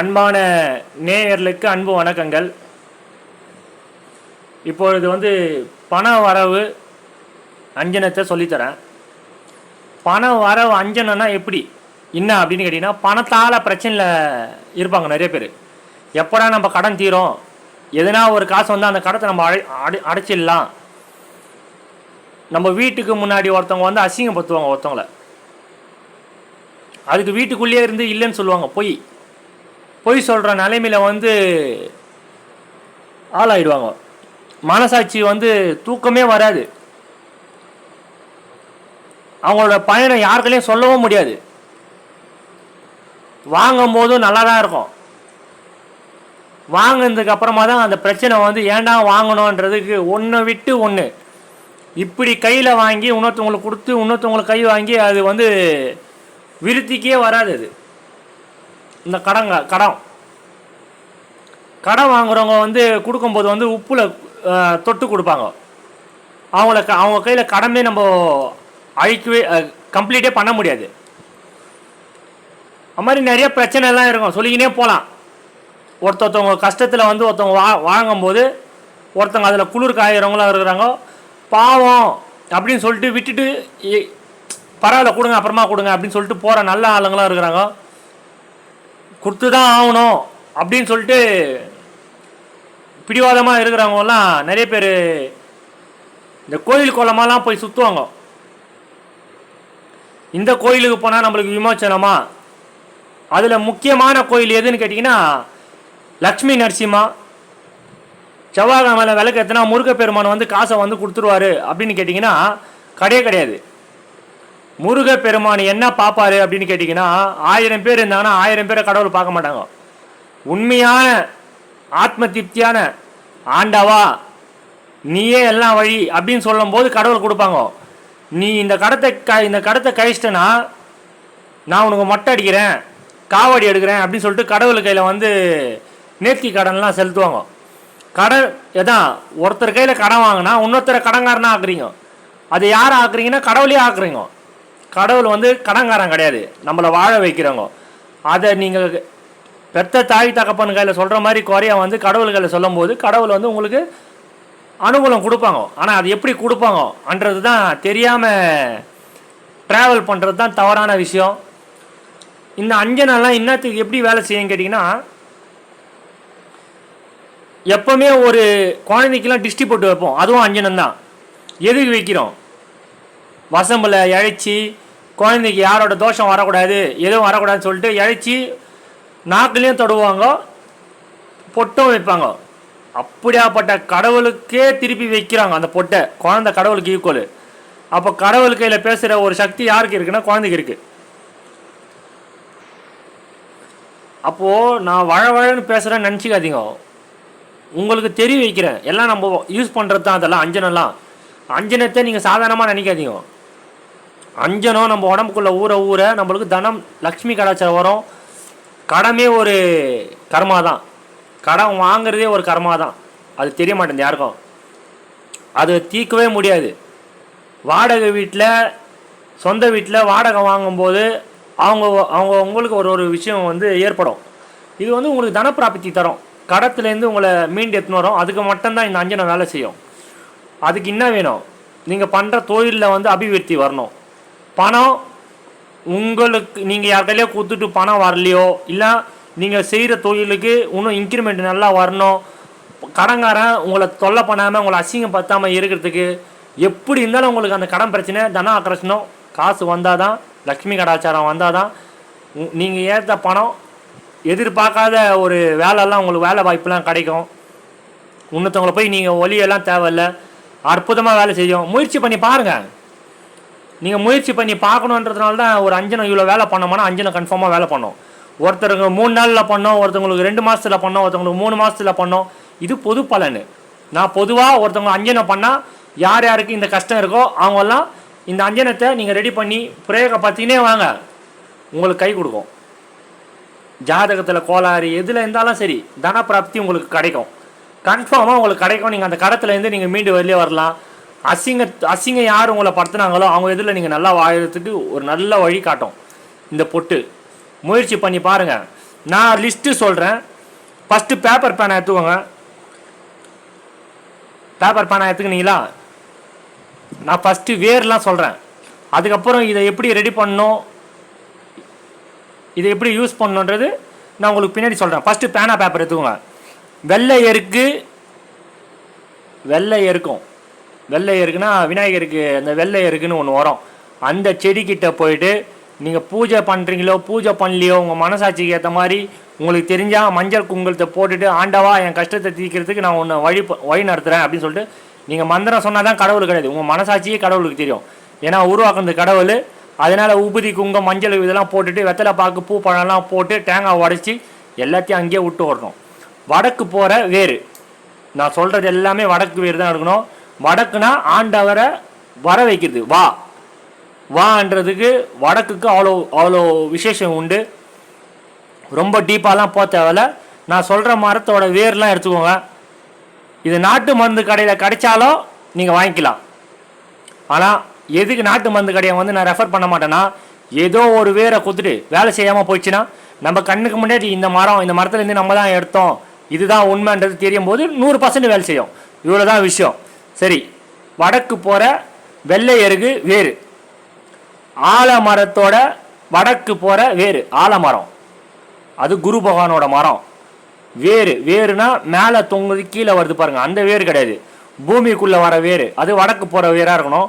அன்பான நேயர்களுக்கு அன்பு வணக்கங்கள். இப்பொழுது வந்து பண வரவு அஞ்சனத்தை சொல்லித்தரேன். பண வரவு அஞ்சனம்னா எப்படி? என்ன அப்படின்னு கேட்டிங்கன்னா பணத்தால் பிரச்சனையில் இருப்பாங்க நிறைய பேர். எப்படா நம்ம கடன் தீரும்? எதனா ஒரு காசு வந்து அந்த கடத்தை நம்ம அடை அடை அடைச்சிடலாம். நம்ம வீட்டுக்கு முன்னாடி ஒருத்தவங்க வந்து அசிங்கப்படுத்துவாங்க ஒருத்தவங்கள. அதுக்கு வீட்டுக்குள்ளேயே இருந்து இல்லைன்னு சொல்லுவாங்க பொய். பொய் சொல்கிற நிலைமையில் வந்து ஆளாயிடுவாங்க. மனசாட்சி வந்து தூக்கமே வராது. அவங்களோட பயணம் யாருக்களையும் சொல்லவும் முடியாது. வாங்கும் போதும் நல்லா தான் இருக்கும். வாங்கினதுக்கு அப்புறமா தான் அந்த பிரச்சனை வந்து ஏன்டா வாங்கணுன்றதுக்கு ஒன்றை விட்டு ஒன்று இப்படி கையில் வாங்கி இன்னொருத்தவங்களுக்கு கொடுத்து இன்னொருத்தவங்களுக்கு கை வாங்கி அது வந்து விருத்திக்கே வராது அது. இந்த கடங்க கடன் கடன் வாங்குறவங்க வந்து கொடுக்கும்போது வந்து உப்பில் தொட்டு கொடுப்பாங்க. அவங்கள க- அவங்க கையில் கடமே நம்ம அழிக்கவே கம்ப்ளீட்டே பண்ண முடியாது. அது மாதிரி நிறைய பிரச்சனைலாம் இருக்கும். சொல்லிக்கினே போகலாம் ஒருத்தொருத்தவங்க கஷ்டத்தில் வந்து ஒருத்தவங்க வா வாங்கும்போது ஒருத்தவங்க அதில் குளிர் காயிறவங்களாம் இருக்கிறாங்க. பாவம் அப்படின்னு சொல்லிட்டு விட்டுட்டு பரவாயில்ல கொடுங்க அப்புறமா கொடுங்க அப்படின்னு சொல்லிட்டு போகிற நல்ல ஆளுங்களாம் இருக்கிறாங்க. கொடுத்து தான் ஆகணும் அப்படின்னு சொல்லிட்டு பிடிவாதமாக இருக்கிறவங்கலாம் நிறைய பேர் இந்த கோயில் குளமாலாம் போய் சுற்றுவாங்க இந்த கோயிலுக்கு போனால் நம்மளுக்கு விமோச்சனமா? அதில் முக்கியமான கோயில் எதுன்னு கேட்டிங்கன்னா லக்ஷ்மி நரசிம்மா. செவ்வாய் மேலே விளக்கு எத்தனா முருகப்பெருமான் வந்து காசை வந்து கொடுத்துருவாரு அப்படின்னு கேட்டிங்கன்னா கிடையவே கிடையாது. முருக பெருமான் என்ன பார்ப்பாரு அப்படின்னு கேட்டிங்கன்னா ஆயிரம் பேர் இருந்தாங்கன்னா ஆயிரம் பேரை கடவுள் பார்க்க மாட்டாங்க. உண்மையான ஆத்ம திருப்தியான ஆண்டவா நீயே எல்லாம் வழி அப்படின்னு சொல்லும்போது கடவுள் கொடுப்பாங்க. நீ இந்த கடத்தை க இந்த கடத்தை கழிச்சிட்டனா நான் உனக்கு மொட்டை அடிக்கிறேன் காவடி எடுக்கிறேன் அப்படின்னு சொல்லிட்டு கடவுள் கையில் வந்து நேர்த்தி கடன்லாம் செலுத்துவாங்க. கடன் எதான் ஒருத்தர் கையில் கடன் வாங்கினா இன்னொருத்தரை கடன்காரனா ஆக்குறீங்க. அதை யார் ஆக்குறீங்கன்னா கடவுளே ஆக்குறீங்க. கடவுள் வந்து கடன்காரன் கிடையாது. நம்மளை வாழ வைக்கிறவங்க. அதை நீங்கள் பெத்த தாய் தகப்பன் கையில் சொல்கிற மாதிரி குறையாக வந்து கடவுள் கையில் சொல்லும்போது கடவுள் வந்து உங்களுக்கு அனுகூலம் கொடுப்பாங்க. ஆனால் அது எப்படி கொடுப்பாங்கன்றது தான் தெரியாமல் ட்ராவல் பண்ணுறது தான் தவறான விஷயம். இந்த அஞ்சனெல்லாம் இன்னத்துக்கு எப்படி வேலை செய்யுன்னு கேட்டிங்கன்னா எப்போவுமே ஒரு குழந்தைக்கெல்லாம் டிஸ்டி போட்டு வைப்போம். அதுவும் அஞ்சனம் தான் எதுக்கு வைக்கிறோம்? வசம்பில் இழைச்சி குழந்தைக்கு யாரோட தோஷம் வரக்கூடாது எதுவும் வரக்கூடாதுன்னு சொல்லிட்டு இழைச்சி நாக்குலேயும் தொடுவாங்க பொட்டும் வைப்பாங்க. அப்படியாப்பட்ட கடவுளுக்கே திருப்பி வைக்கிறாங்க அந்த பொட்டை. குழந்த கடவுளுக்கு ஈக்குவல் அப்போ கடவுள் கையில் பேசுகிற ஒரு சக்தி யாருக்கு இருக்குன்னா குழந்தைக்கு இருக்குது அப்போது நான் வழ வழன்னு பேசுகிறேன்னு நினச்சிக்காதீங்க. உங்களுக்கு தெரிய வைக்கிறேன். எல்லாம் நம்ம யூஸ் பண்ணுறது தான் அதெல்லாம் அஞ்சனம்லாம் அஞ்சனத்தை நீங்கள் சாதாரணமாக நினைக்காதீங்க. அஞ்சனம் நம்ம உடம்புக்குள்ளே ஊற ஊற நம்மளுக்கு தனம் லக்ஷ்மி கலாச்சாரம் வரும். கடமே ஒரு கர்மா தான் கடன் வாங்குறதே ஒரு கர்மா தான் அது தெரிய மாட்டேங்குது யாருக்கும். அது தீர்க்கவே முடியாது. வாடகை வீட்டில் சொந்த வீட்டில் வாடகை வாங்கும்போது அவங்க அவங்க உங்களுக்கு ஒரு ஒரு விஷயம் வந்து ஏற்படும். இது வந்து உங்களுக்கு தனப்பிராப்தி தரும். கடத்துலேருந்து உங்களை மீண்டு எடுத்துன்னு வரும். அதுக்கு மட்டும்தான் இந்த அஞ்சனை வேலை செய்யும். அதுக்கு என்ன வேணும்? நீங்கள் பண்ணுற தொழிலில் வந்து அபிவிருத்தி வரணும். பணம் உங்களுக்கு நீங்கள் யார்கிட்டயோ கொடுத்துட்டு பணம் வரலையோ இல்லை நீங்கள் செய்கிற தொழிலுக்கு இன்னும் இன்க்ரிமெண்ட் நல்லா வரணும் கடன்காரன் உங்களை தொல்லை பண்ணாமல் உங்களை அசிங்கம் பத்தாமல் இருக்கிறதுக்கு எப்படி இருந்தாலும் உங்களுக்கு அந்த கடன் பிரச்சனை தன ஆக்கர்ஷணம் காசு வந்தால் தான் லக்ஷ்மி கடாச்சாரம் வந்தால் தான் நீங்கள் ஏற்ற பணம் எதிர்பார்க்காத ஒரு வேலைலாம் உங்களுக்கு வேலை வாய்ப்புலாம் கிடைக்கும். இன்னொருத்தவங்களை போய் நீங்கள் ஒலியெல்லாம் தேவையில்ல. அற்புதமாக வேலை செய்யும். முயற்சி பண்ணி பாருங்கள் நீங்கள் முயற்சி பண்ணி பார்க்கணுன்றதுனால தான் ஒரு அஞ்சனம் இவ்வளோ வேலை பண்ணோம்னா அஞ்சனை கன்ஃபார்மாக வேலை பண்ணோம். ஒருத்தருக்கு மூணு நாளில் பண்ணோம் ஒருத்தவங்களுக்கு ரெண்டு மாதத்தில் பண்ணோம் ஒருத்தவங்களுக்கு மூணு மாதத்தில் பண்ணோம். இது பொது பலன். நான் பொதுவாக ஒருத்தவங்க அஞ்சனம் பண்ணால் யார் யாருக்கு இந்த கஷ்டம் இருக்கோ அவங்கெல்லாம் இந்த அஞ்சனத்தை நீங்கள் ரெடி பண்ணி பிரயோக பார்த்தினே வாங்க. உங்களுக்கு கை கொடுக்கும். ஜாதகத்தில் கோளாறு எதில் இருந்தாலும் சரி தனப்பிராப்தி உங்களுக்கு கிடைக்கும். கன்ஃபார்மாக உங்களுக்கு கிடைக்கும். நீங்கள் அந்த கடத்துலேருந்து நீங்கள் மீண்டு வெளியே வரலாம். அசிங்க அசிங்கம் யார் உங்களை படுத்துனாங்களோ அவங்க எதில் நீங்கள் நல்லா வாழறதுக்கு ஒரு நல்ல வழி காட்டும். இந்த பொட்டு. முயற்சி பண்ணி பாருங்கள் நான் லிஸ்ட்டு சொல்கிறேன் ஃபஸ்ட்டு பேப்பர் பேனை எடுத்துக்கோங்க. பேப்பர் பேனை எடுத்துக்கினீங்களா? நான் ஃபஸ்ட்டு வேர்லாம் சொல்கிறேன் அதுக்கப்புறம் இதை எப்படி ரெடி பண்ணணும்? இதை எப்படி யூஸ் பண்ணணுன்றது நான் உங்களுக்கு பின்னாடி சொல்கிறேன் ஃபஸ்ட்டு பேனா பேப்பர் எடுத்துக்கோங்க. வெள்ளை எருக்கு. வெள்ளை எருக்கும். வெள்ளை இருக்குன்னா விநாயகருக்கு அந்த வெள்ளை இருக்குன்னு ஒன்று வரும். அந்த செடிக்கிட்ட போயிட்டு நீங்கள் பூஜை பண்ணுறீங்களோ பூஜை பண்ணலையோ உங்கள் மனசாட்சிக்கு ஏற்ற மாதிரி உங்களுக்கு தெரிஞ்சால் மஞ்சள் குங்குலத்தை போட்டுட்டு ஆண்டவா என் கஷ்டத்தை தீர்க்கிறதுக்கு நான் ஒன்று வழி வழி நடத்துகிறேன் அப்படின்னு சொல்லிட்டு நீங்கள் மந்திரம் சொன்னால் தான் கடவுள் கிடையாது. உங்கள் மனசாட்சியே கடவுளுக்கு தெரியும். ஏன்னா உருவாக்குனது கடவுள். அதனால் உபதி குங்கம் மஞ்சள் இதெல்லாம் போட்டுட்டு வெத்தலை பாக்கு பூ பழம்லாம் போட்டு தேங்காய் உடச்சி எல்லாத்தையும் அங்கேயே விட்டு வரணும். வடக்கு போகிற வேறு. நான் சொல்கிறது எல்லாமே வடக்கு வேறு தான் இருக்கணும் வடக்குனா ஆண்டவரை வர வைக்கிறது வா. வான்றதுக்கு வடக்குக்கு அவ்வளோ அவ்வளோ விசேஷம் உண்டு. ரொம்ப டீப்பாலாம் போக தேவையில்ல. நான் சொல்கிற மரத்தோட வேர்லாம் எடுத்துக்கோங்க. இது நாட்டு மருந்து கடையில் கிடைச்சாலும் நீங்கள் வாங்கிக்கலாம். ஆனால் எதுக்கு நாட்டு மருந்து கடையை வந்து நான் ரெஃபர் பண்ண மாட்டேன்னா ஏதோ ஒரு வேரை கொடுத்துட்டு வேலை செய்யாமல் போயிடுச்சுன்னா நம்ம கண்ணுக்கு முன்னாடி இந்த மரம் இந்த மரத்துலேருந்து நம்ம தான் எடுத்தோம். இதுதான் உண்மைன்றது தெரியும் போது நூறு பர்சன்ட் வேலை செய்யும். இவ்வளோ தான் விஷயம். சரி வடக்கு போகிற வெள்ளை எருகு வேறு. ஆலமரத்தோட வடக்கு போகிற வேறு ஆலமரம். அது குரு பகவானோட மரம். வேறு வேறுனா மேலே தொங்குது கீழே வருது பாருங்கள் அந்த வேறு கிடையாது. பூமிக்குள்ளே வர வேறு. அது வடக்கு போகிற வேராக இருக்கணும்.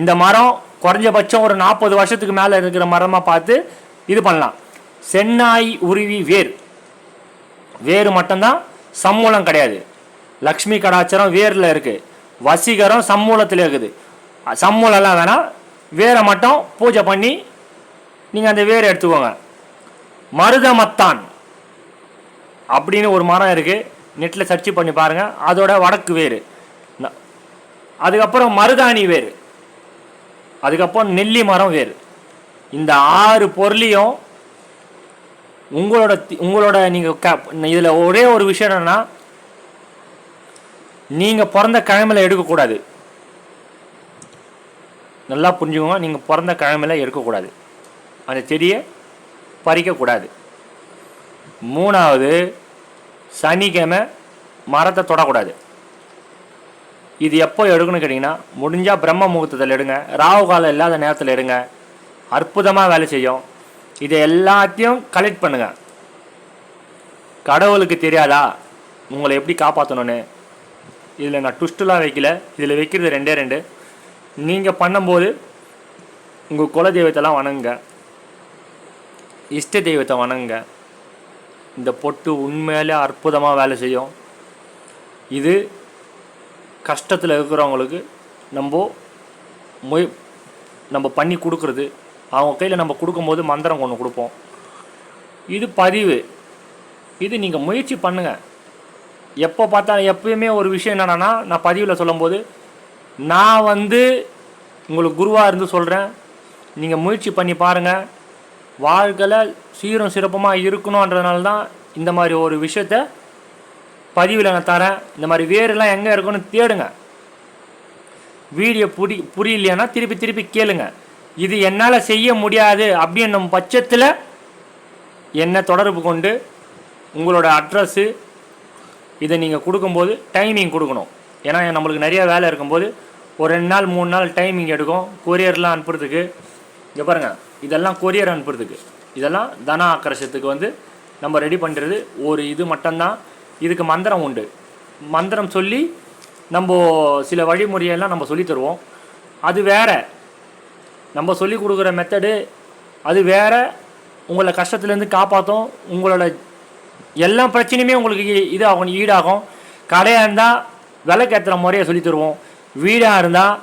இந்த மரம் குறைஞ்சபட்சம் ஒரு நாற்பது வருஷத்துக்கு மேலே இருக்கிற மரமாக பார்த்து இது பண்ணலாம். சென்னாய் உருவி வேர் வேறு மட்டும்தான் சம்மூலம் கிடையாது. லக்ஷ்மி கடாச்சாரம் வேரில் இருக்குது வசீகரம் சம்மூலத்தில் இருக்குது. சம்மூலம்லாம் வேணாம். வேரை மட்டும் பூஜை பண்ணி நீங்கள் அந்த வேரை எடுத்துக்கோங்க. மருதமத்தான் அப்படின்னு ஒரு மரம் இருக்குது நெட்டில் சர்ச் பண்ணி பாருங்கள் அதோட வடக்கு வேறு. ந- அதுக்கப்புறம் மருதாணி வேறு. அதுக்கப்புறம் நெல்லி மரம் வேறு. இந்த ஆறு பொருளையும் உங்களோட உங்களோட நீங்கள் க இதில் ஒரே ஒரு விஷயம் என்னென்னா நீங்கள் பிறந்த கிழமையில் எடுக்கக்கூடாது. நல்லா புரிஞ்சுக்கோங்க நீங்கள் பிறந்த கிழமையில எடுக்கக்கூடாது. அந்த செடியை பறிக்கக்கூடாது. மூணாவது சனிக்கிழமை மரத்தை தொடக்கூடாது. இது எப்போ எடுக்கணும்னு கேட்டிங்கன்னா முடிஞ்சால் பிரம்ம முகூர்த்தத்தில் எடுங்க ராகு காலம் இல்லாத நேரத்தில் எடுங்க அற்புதமாக வேலை செய்யும். இதை எல்லாத்தையும் கலெக்ட் பண்ணுங்கள் கடவுளுக்கு தெரியாதா? உங்களை எப்படி காப்பாற்றணும்னு இதில் நான் ட்விஸ்ட்டுலாம் வைக்கல. இதில் வைக்கிறது ரெண்டே ரெண்டு. நீங்கள் பண்ணும்போது உங்கள் குல தெய்வத்தெல்லாம் வணங்குங்க. இஷ்ட தெய்வத்தை வணங்குங்க. இந்த பொட்டு உண்மையிலே அற்புதமாக வேலை செய்யும். இது கஷ்டத்தில் இருக்கிறவங்களுக்கு நம்ம மொய் நம்ம பண்ணி கொடுக்குறது. அவங்க கையில் நம்ம கொடுக்கும்போது மந்திரம் ஒன்று கொடுப்போம். இது பதிவு. இது நீங்கள் முயற்சி பண்ணுங்கள் எப்போ பார்த்தாலும் எப்பயுமே ஒரு விஷயம் என்னென்னா நான் பதிவில் சொல்லும்போது நான் வந்து உங்களுக்கு குருவாக இருந்து சொல்கிறேன் நீங்கள் முயற்சி பண்ணி பாருங்கள் வாழ்க்கையில் சீரும் சிறப்பமாக இருக்கணுன்றதுனால தான் இந்த மாதிரி ஒரு விஷயத்த பதிவில் நான் தரேன். இந்த மாதிரி வேரெல்லாம் எங்கே இருக்குன்னு தேடுங்க. வீடியோ புரி புரியலையானா திருப்பி திருப்பி கேளுங்க. இது என்னால் செய்ய முடியாது அப்படின்னும் பட்சத்தில் என்னை தொடர்பு கொண்டு உங்களோட அட்ரஸ்ஸு இதை நீங்கள் கொடுக்கும்போது டைமிங் கொடுக்கணும். ஏன்னா நம்மளுக்கு நிறைய வேலை இருக்கும்போது ஒரு ரெண்டு நாள் மூணு நாள் டைமிங் எடுக்கும். கொரியர்லாம் அனுப்புறதுக்கு இங்கே பாருங்கள் இதெல்லாம் கொரியர் அனுப்புறதுக்கு. இதெல்லாம் தன ஆக்கர்ஷத்துக்கு வந்து நம்ம ரெடி பண்ணுறது ஒரு இது மட்டும்தான். இதுக்கு மந்திரம் உண்டு. மந்திரம் சொல்லி நம்ம சில வழிமுறையெல்லாம் நம்ம சொல்லி தருவோம். அது வேற. நம்ம சொல்லி கொடுக்குற மெத்தடு அது வேற. உங்களை கஷ்டத்துலேருந்து காப்பாற்றும் உங்களோட எல்லா பிரச்சனையுமே உங்களுக்கு இதாகும் ஈடாகும். கடையாக இருந்தால் விளக்கேற்றுற முறையை சொல்லி தருவோம். வீடாக இருந்தால்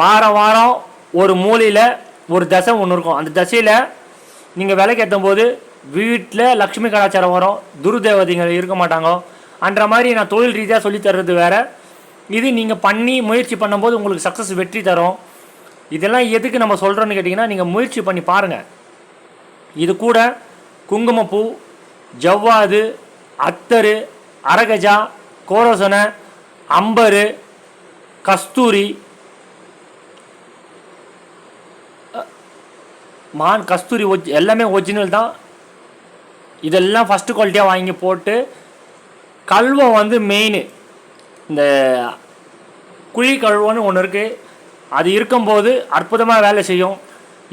வாரம் வாரம் ஒரு மூலையில் ஒரு தசை ஒன்று இருக்கும். அந்த தசையில் நீங்கள் விளக்கேற்றும் போது வீட்டில் லக்ஷ்மி கலாச்சாரம் வரும். துருதேவதைகள் இருக்க மாட்டாங்க. அன்ற மாதிரி நான் தொழில் ரீதியாக சொல்லி தர்றது வேறு. இது நீங்கள் பண்ணி முயற்சி பண்ணும்போது உங்களுக்கு சக்ஸஸ் வெற்றி தரும். இதெல்லாம் எதுக்கு நம்ம சொல்கிறோன்னு கேட்டிங்கன்னா நீங்கள் முயற்சி பண்ணி பாருங்கள் இது கூட குங்குமப்பூ ஜவ்வாது அத்தரு அரகஜா கோரசன அம்பரு கஸ்தூரி மான் கஸ்தூரி ஒஜ் எல்லாமே ஒரிஜினல் தான். இதெல்லாம் ஃபஸ்ட்டு குவாலிட்டியாக வாங்கி போட்டு கல்வம் வந்து மெயின் இந்த குழி கழுவன்னு ஒன்று இருக்குது அது இருக்கும்போது அற்புதமாக வேலை செய்யும்.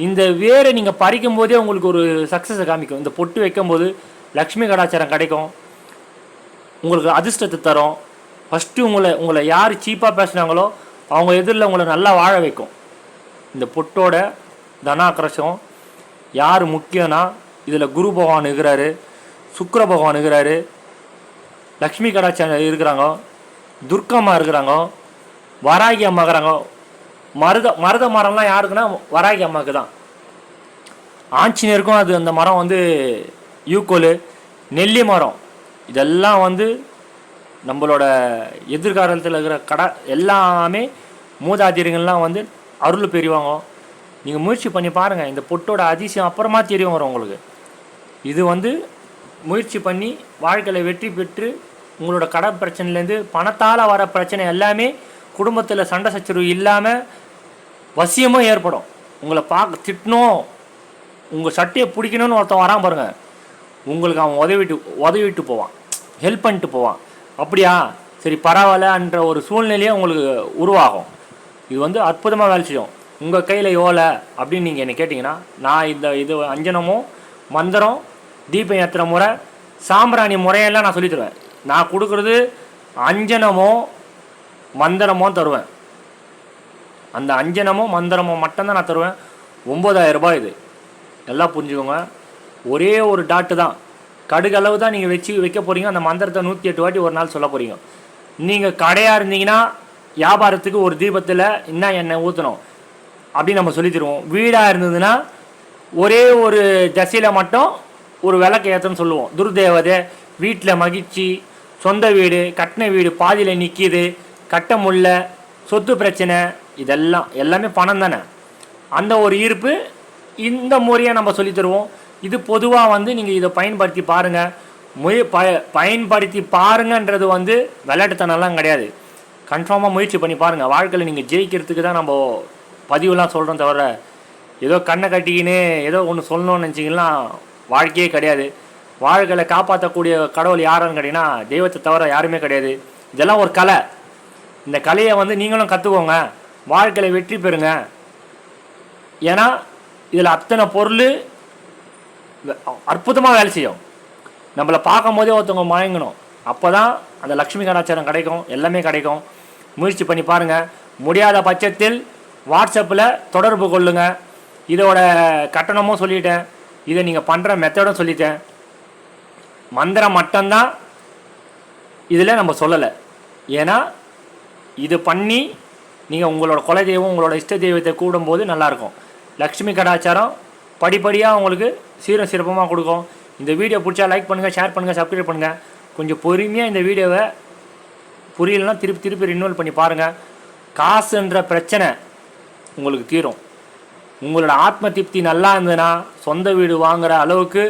இந்த வேரை நீங்கள் பறிக்கும் போதே உங்களுக்கு ஒரு சக்ஸஸை காமிக்கும். இந்த பொட்டு வைக்கும்போது லக்ஷ்மி கடாச்சாரம் கிடைக்கும். உங்களுக்கு அதிர்ஷ்டத்தை தரும். ஃபஸ்ட்டு உங்களை உங்களை யார் சீப்பாக பேசுனாங்களோ அவங்க எதிரில் உங்களை நல்லா வாழ வைக்கும். இந்த பொட்டோட தனாக்கரசம் யார் முக்கியம்னா இதில் குரு பகவான் இருக்கிறாரு சுக்கர பகவான் இருக்கிறாரு லக்ஷ்மி கடாச்சாரம் இருக்கிறாங்க துர்க்கம்மா இருக்கிறாங்க வராகி அம்மா இருக்கிறாங்க. மருத மருத மரம்லாம் யாருக்குன்னா வராகி அம்மாவுக்கு தான் ஆஞ்சநேயருக்கும் அது அந்த மரம் வந்து யூக்கோலு நெல்லி மரம். இதெல்லாம் வந்து நம்மளோட எதிர்காலத்தில் இருக்கிற கடை எல்லாமே மூதாதிரியங்கள்லாம் வந்து அருள் பெரியவாங்க நீங்கள் முயற்சி பண்ணி பாருங்கள் இந்த பொட்டோட அதிசயம் அப்புறமா தெரியும் வரும் உங்களுக்கு. இது வந்து முயற்சி பண்ணி வாழ்க்கையில் வெற்றி பெற்று உங்களோட கடை பிரச்சனைலேருந்து பணத்தால் வர பிரச்சனை எல்லாமே குடும்பத்தில் சண்டை சச்சரவு இல்லாமல் வசியமாக ஏற்படும். உங்களை பார்க்க திட்டணும். உங்கள் சட்டையை பிடிக்கணும்னு ஒருத்தன் வரான் பாருங்கள் உங்களுக்கு அவன் உதவிட்டு உதவிட்டு போவான். ஹெல்ப் பண்ணிட்டு போவான். அப்படியா? சரி பரவாயில்லன்ற ஒரு சூழ்நிலையே உங்களுக்கு உருவாகும். இது வந்து அற்புதமாக வேலை செய்யும். உங்கள் கையில் யோலை அப்படின்னு நீங்கள் என்ன கேட்டிங்கன்னா நான் இந்த இது அஞ்சனமும் மந்திரம் தீபம் ஏற்றுற முறை சாம்பிராணி முறையெல்லாம் நான் சொல்லித் தருவேன். நான் கொடுக்குறது அஞ்சனமோ மந்திரமோ தருவேன். அந்த அஞ்சனமோ மந்திரமோ மட்டும்தான் நான் தருவேன். 9000 ரூபாய் இது. எல்லாம் புரிஞ்சுக்கோங்க. ஒரே ஒரு டாட்டு தான். கடுகளவு தான் நீங்கள் வச்சு வைக்க போகிறீங்க அந்த மந்திரத்தை நூற்றி எட்டு வாட்டி ஒரு நாள் சொல்ல போகிறீங்க நீங்கள் கடையாக இருந்தீங்கன்னா வியாபாரத்துக்கு ஒரு தீபத்தில் என்ன எண்ணெய் ஊற்றணும் அப்படின்னு நம்ம சொல்லி தருவோம் வீடாக இருந்ததுன்னா ஒரே ஒரு தசையில் மட்டும் ஒரு விளக்கு ஏற்றன்னு சொல்லுவோம். துர்தேவதை வீட்டில் மகிழ்ச்சி சொந்த வீடு கட்டின வீடு பாதியில் நிற்கிது கட்ட முடியல சொத்து பிரச்சனை இதெல்லாம் எல்லாமே பணம் தானே. அந்த ஒரு ஈர்ப்பு இந்த முறையை நம்ம சொல்லித் தருவோம். இது பொதுவாக வந்து நீங்கள் இதை பயன்படுத்தி பாருங்கள் முய ப பயன்படுத்தி பாருங்கன்றது வந்து விளையாட்டுத்தனம்லாம் கிடையாது. கன்ஃபார்மாக முயற்சி பண்ணி பாருங்கள் வாழ்க்கையில் நீங்கள் ஜெயிக்கிறதுக்கு தான் நம்ம பதிவுலாம் சொல்கிறோம் தவிர ஏதோ கண்ணை கட்டிக்கின்னு ஏதோ ஒன்று சொல்லணும்னு நினச்சிங்கன்னா வாழ்க்கையே கிடையாது. வாழ்க்கையில் காப்பாற்றக்கூடிய கடவுள் யாருன்னு கேட்டிங்கன்னா தெய்வத்தை தவிர யாருமே கிடையாது. இதெல்லாம் ஒரு கலை. இந்த கலையை வந்து நீங்களும் கற்றுக்கோங்க வாழ்க்கையில் வெற்றி பெறுங்க. ஏன்னா இதில் அத்தனை பொருள் அற்புதமாக வேலை செய்யும். நம்மளை பார்க்கும் போதே ஒருத்தவங்க மயங்கணும். அப்போ தான் அந்த லக்ஷ்மி கலாச்சாரம் கிடைக்கும் எல்லாமே கிடைக்கும். முயற்சி பண்ணி பாருங்கள் முடியாத பட்சத்தில் வாட்ஸ்அப்பில் தொடர்பு கொள்ளுங்கள் இதோட கட்டணமும் சொல்லிட்டேன். இதை நீங்கள் பண்ணுற மெத்தடும் சொல்லிட்டேன். மந்திரம் மட்டும்தான் இதில் நம்ம சொல்லலை. ஏன்னா இது பண்ணி நீங்கள் உங்களோட குலதெய்வம் உங்களோட இஷ்ட தெய்வத்தை கூடும்போது நல்லாயிருக்கும் லக்ஷ்மி கடாச்சாரம் படிப்படியாக உங்களுக்கு சீரம் சிறப்பமாக கொடுக்கும். இந்த வீடியோ பிடிச்சா லைக் பண்ணுங்கள் ஷேர் பண்ணுங்கள் சப்ஸ்கிரைப் பண்ணுங்கள் கொஞ்சம் பொறுமையாக இந்த வீடியோவை புரியலன்னா திருப்பி திருப்பி ரினுவல் பண்ணி பாருங்கள் காசுன்ற பிரச்சனை உங்களுக்கு தீரும். உங்களோட ஆத்ம திருப்தி நல்லா இருந்ததுன்னா சொந்த வீடு வாங்குகிற அளவுக்கு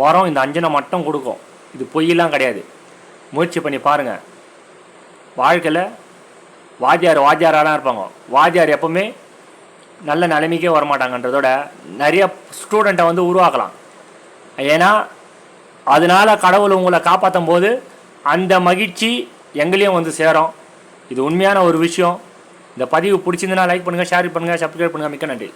மரம் இந்த அஞ்சனை மட்டும் கொடுக்கும். இது பொய்யெல்லாம் கிடையாது. முயற்சி பண்ணி பாருங்கள் வாழ்க்கையில் வாத்தியார் வாத்தியாராலாம் இருப்பாங்க. வாத்தியார் எப்பவுமே நல்ல நிலைமைக்கே வரமாட்டாங்கன்றதோட நிறைய ஸ்டூடெண்ட்டை வந்து உருவாக்கலாம். ஏன்னா அதனால் கடவுள் உங்களை காப்பாற்றும் போது அந்த மகிழ்ச்சி எங்களையும் வந்து சேரும். இது உண்மையான ஒரு விஷயம். இந்த பதிவு பிடிச்சிருந்தனா லைக் பண்ணுங்கள் ஷேர் பண்ணுங்கள் சப்ஸ்கிரைப் பண்ணுங்கள் மிக்க நன்றி.